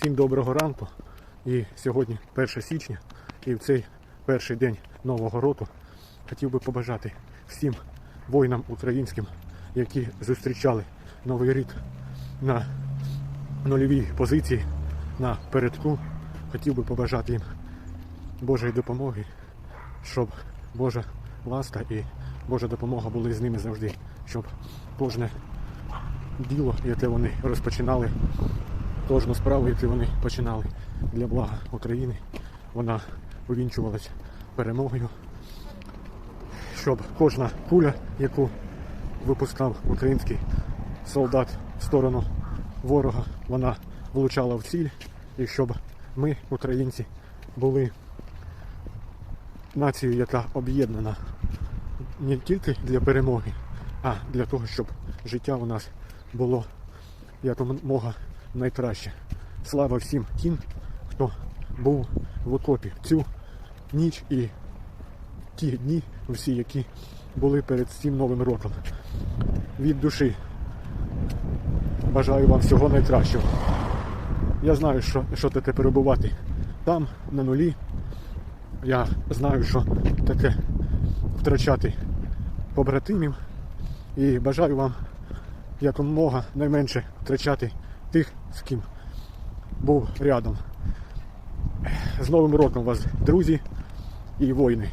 Всім доброго ранку. І сьогодні 1 січня, і в цей перший день Нового року хотів би побажати всім воїнам українським, які зустрічали Новий рік на нульовій позиції на передку. Хотів би побажати їм Божої допомоги, щоб Божа ласка і Божа допомога були з ними завжди, щоб кожне діло, яке вони розпочинали, кожну справу, яку вони починали для блага України, вона увінчувалась перемогою, щоб кожна куля, яку випускав український солдат в сторону ворога, вона влучала в ціль, і щоб ми, українці, були нацією, яка об'єднана не тільки для перемоги, а для того, щоб життя у нас було якомога найкраще. Слава всім тим, хто був в окопі цю ніч і ті дні, всі, які були перед цим новим роком. Від душі бажаю вам всього найкращого. Я знаю, що, що таке перебувати там, на нулі. Я знаю, що таке втрачати побратимів. І бажаю вам якомога найменше втрачати тих, з ким був рядом. З Новим роком вас, друзі і воїни!